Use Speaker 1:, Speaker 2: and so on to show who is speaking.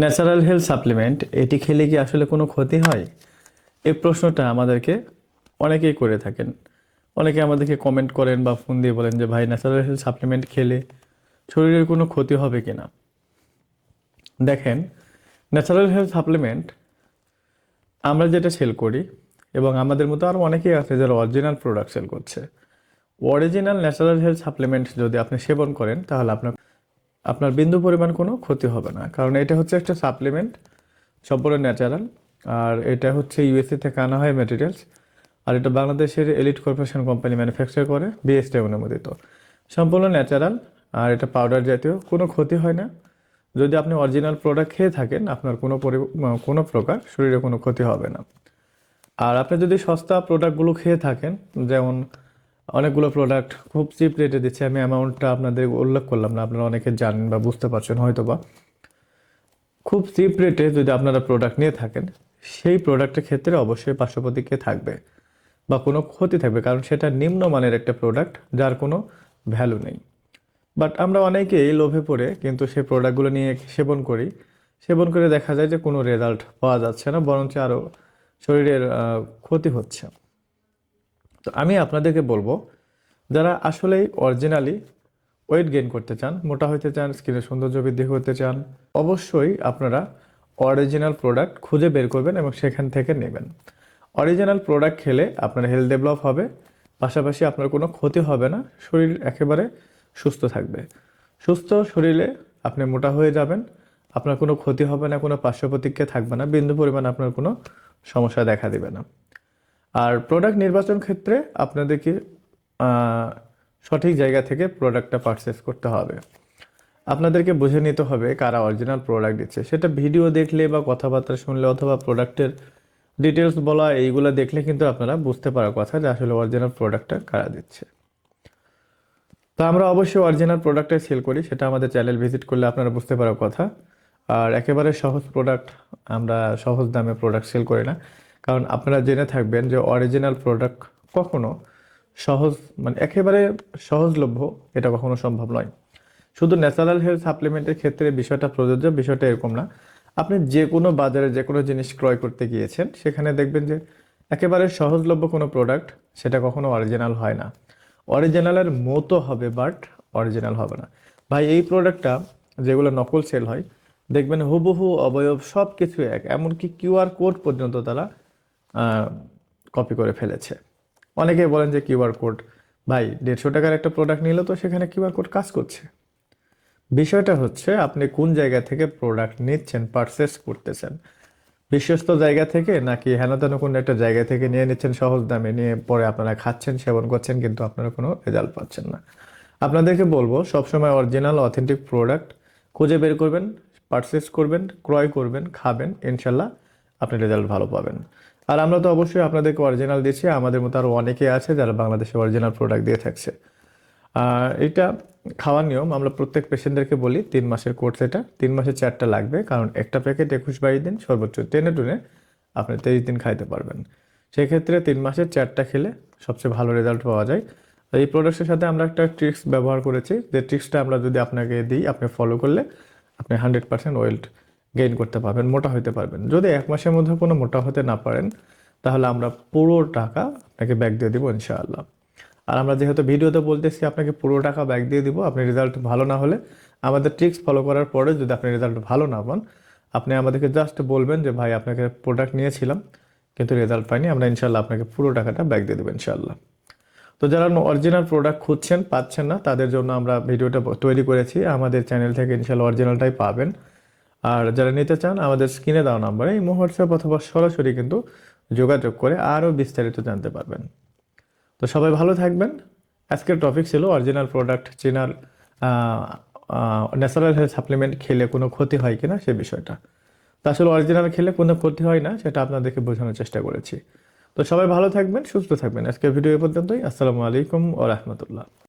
Speaker 1: Natural health supplement, এটি খেলে কি আসলে কোনো ক্ষতি হয়? এই প্রশ্নটা আমাদেরকে অনেকেই করে থাকেন। অনেকে আমাদেরকে কমেন্ট করেন বা ফোন দিয়ে বলেন যে, ভাই, ন্যাচারাল হেলথ সাপ্লিমেন্ট খেলে শরীরের কোনো ক্ষতি হবে কি না? দেখেন, ন্যাচারাল হেলথ সাপ্লিমেন্ট আমরা যেটা সেল করি এবং আমাদের মতো আরও অনেকেই আছে যারা অরিজিনাল প্রোডাক্ট সেল করছে। অরিজিনাল ন্যাচারাল হেলথ সাপ্লিমেন্ট যদি আপনি সেবন করেন, তাহলে আপনার আপনার বিন্দু পরিমাণ কোনো ক্ষতি হবে না। কারণ এটা হচ্ছে একটা সাপ্লিমেন্ট সম্পূর্ণ ন্যাচারাল আর এটা হচ্ছে ইউএসএ থেকে আনা হয় ম্যাটেরিয়ালস আর এটা বাংলাদেশের এলিট কর্পোরেশন কোম্পানি ম্যানুফ্যাকচার করে বিএসটি অনুমোদিত। সম্পূর্ণ ন্যাচারাল আর এটা পাউডার জাতীয়, কোনো ক্ষতি হয় না। যদি আপনি অরিজিনাল প্রোডাক্ট খেয়ে থাকেন, আপনার কোনো কোনো প্রকার শরীরে কোনো ক্ষতি হবে না। আর আপনি যদি সস্তা প্রোডাক্টগুলো খেয়ে থাকেন, যেমন অনেকগুলো প্রোডাক্ট খুব চিপ রেটে দিচ্ছে। আমি অ্যামাউন্টটা আপনাদের উল্লেখ করলাম না, আপনারা অনেকে জানেন বা বুঝতে পারছেন হয়তো বা খুব চিপ রেটে যদি আপনারা প্রোডাক্ট নিয়ে থাকেন, সেই প্রোডাক্টের ক্ষেত্রে অবশ্যই পার্শ্বপ্রতিক্রিয়া থাকবে বা কোনো ক্ষতি থাকবে, কারণ সেটা নিম্নমানের একটা প্রোডাক্ট যার কোনো ভ্যালু নেই। বাট আমরা অনেকেই লোভে পড়ে কিন্তু সেই প্রোডাক্টগুলো নিয়ে সেবন করি। সেবন করে দেখা যায় যে কোনো রেজাল্ট পাওয়া যাচ্ছে না, বরঞ্চ আরও শরীরের ক্ষতি হচ্ছে। তো আমি আপনাদেরকে বলব, যারা আসলেই অরিজিনালি ওয়েট গেইন করতে চান, মোটা হতে চান স্কিনের সৌন্দর্য বৃদ্ধি করতে চান, অবশ্যই আপনারা অরিজিনাল প্রোডাক্ট খুঁজে বের করবেন এবং সেখান থেকে নেবেন। অরিজিনাল প্রোডাক্ট খেলে আপনার হেলথ ডেভেলপ হবে, পাশাপাশি আপনার কোনো ক্ষতি হবে না, শরীর একেবারে সুস্থ থাকবে। সুস্থ শরীরে আপনি মোটা হয়ে যাবেন, আপনার কোনো ক্ষতি হবে না, কোনো পার্শ্ব প্রতিক্রিয়া থাকবে না, বিন্দু পরিমাণ আপনার কোনো সমস্যা দেখা দেবে না। আর প্রোডাক্ট নির্বাচন ক্ষেত্রে আপনাদেরকে সঠিক জায়গা থেকে প্রোডাক্টটা পারচেস করতে হবে। আপনাদেরকে বুঝে নিতে হবে কারা অরিজিনাল প্রোডাক্ট দিচ্ছে। সেটা ভিডিও দেখলে বা কথাবার্তা শুনলে অথবা প্রোডাক্টের ডিটেলস বলা, এইগুলো দেখলে কিন্তু আপনারা বুঝতে পারার কথা যে আসলে অরিজিনাল প্রোডাক্টটা কারা দিচ্ছে। তো আমরা অবশ্যই অরিজিনাল প্রোডাক্টটাই সেল করি, সেটা আমাদের চ্যানেল ভিজিট করলে আপনারা বুঝতে পারার কথা। আর একেবারে সহজ প্রোডাক্ট আমরা সহজ দামে প্রোডাক্ট সেল করি না। কারণ আপনারা জেনে থাকবেন যে অরিজিনাল প্রোডাক্ট কখনো সহজ মানে একেবারে সহজলভ্য এটা কখনো সম্ভব নয়। শুধু ন্যাচারাল হেলথ সাপ্লিমেন্টের ক্ষেত্রে বিষয়টা প্রযোজ্য, বিষয়টা এরকম না। আপনি যে কোনো বাজারে যে কোনো জিনিস ক্রয় করতে গিয়েছেন, সেখানে দেখবেন যে একেবারে সহজলভ্য কোনো প্রোডাক্ট সেটা কখনো অরিজিনাল হয় না। অরিজিনালের মতো হবে বাট অরিজিনাল হবে না। ভাই, এই প্রোডাক্টটা যেগুলো নকল সেল হয়, দেখবেন হুবহু অবয়ব সব কিছু এক, এমনকি কিউআর কোড পর্যন্ত তারা কপি করে ফেলেছে। অনেকে বলেন যে কিউআর কোড ভাই, দেড়শো টাকার একটা প্রোডাক্ট নিলে তো সেখানে কিউআর কোড কাজ করছে। বিষয়টা হচ্ছে, আপনি কোন জায়গা থেকে প্রোডাক্ট নিচ্ছেন পারচেস করতেছেন? বিশ্বস্ত জায়গা থেকে নাকি হেন তেন কোনো একটা জায়গা থেকে নিয়ে নিচ্ছেন, সহজ দামে নিয়ে পরে আপনারা খাচ্ছেন, সেবন করছেন, কিন্তু আপনারা কোনো রেজাল্ট পাচ্ছেন না? আপনাদেরকে বলব, সবসময় অরিজিনাল অথেন্টিক প্রোডাক্ট খুঁজে বের করবেন পারচেস করবেন, ক্রয় করবেন, খাবেন, ইনশাল্লাহ আপনি রেজাল্ট ভালো পাবেন। আর আমরা তো অবশ্যই আপনাদেরকে অরিজিনাল দিচ্ছি আমাদের মতো আরও অনেকে আছে যারা বাংলাদেশে অরিজিনাল প্রোডাক্ট দিয়ে থাকছে। আর এটা খাওয়ার নিয়ম, আমরা প্রত্যেক পেশেন্টদেরকে বলি তিন মাসের কোর্স এটা, তিন মাসে চারটা লাগবে, কারণ একটা প্যাকেট একুশ বাইশ দিন, সর্বোচ্চ টেনে টুনে আপনি তেইশ দিন খাইতে পারবেন। সেক্ষেত্রে তিন মাসের চারটা খেলে সবচেয়ে ভালো রেজাল্ট পাওয়া যায়। এই প্রোডাক্টের সাথে আমরা একটা ট্রিক্স ব্যবহার করেছি, যে ট্রিক্সটা আমরা যদি আপনাকে দিই, আপনি ফলো করলে আপনি হান্ড্রেড পার্সেন্ট ওয়েল্ট গেইন করতে পারবেন, মোটা হতে পারবেন। যদি এক মাসের মধ্যে কোনো মোটা হতে না পারেন, তাহলে আমরা পুরো টাকা আপনাকে ব্যাক দিয়ে দিব ইনশাআল্লাহ। আর আমরা যেহেতু ভিডিওতে বলতেছি, আপনাকে পুরো টাকা ব্যাক দিয়ে দিব, আপনি রেজাল্ট ভালো না হলে আমাদের ট্রিক্স ফলো করার পরে যদি আপনি রেজাল্ট ভালো না পান, আপনি আমাদেরকে জাস্ট বলবেন যে, ভাই, আপনাকে প্রোডাক্ট নিয়েছিলাম, কিন্তু রেজাল্ট পাইনি। আমরা ইনশাল্লাহ আপনাকে পুরো টাকাটা ব্যাক দিয়ে দেবো ইনশাল্লাহ তো যারা অরিজিনাল প্রোডাক্ট খুঁজছেন, পাচ্ছেন না, তাদের জন্য আমরা ভিডিওটা তৈরি করেছি। আমাদের চ্যানেল থেকে ইনশাল্লাহ অরিজিনালটাই পাবেন। আর যারা নিতে চান, আমাদের স্ক্রিনে দেওয়া নাম্বারে এই হোয়াটসঅ্যাপ অথবা সরাসরি কিন্তু যোগাযোগ করে আরও বিস্তারিত জানতে পারবেন। তো সবাই ভালো থাকবেন। আজকের টপিক ছিল অরিজিনাল প্রোডাক্ট চেনার ন্যাচারাল হেলথ সাপ্লিমেন্ট খেলে কোনো ক্ষতি হয় কিনা সে বিষয়টা। তো আসলে অরিজিনাল খেলে কোনো ক্ষতি হয় না, সেটা আপনাদেরকে বোঝানোর চেষ্টা করেছি। তো সবাই ভালো থাকবেন, সুস্থ থাকবেন। আজকের ভিডিও এ পর্যন্তই। আসসালামু আলাইকুম ও রহমতুল্লাহ।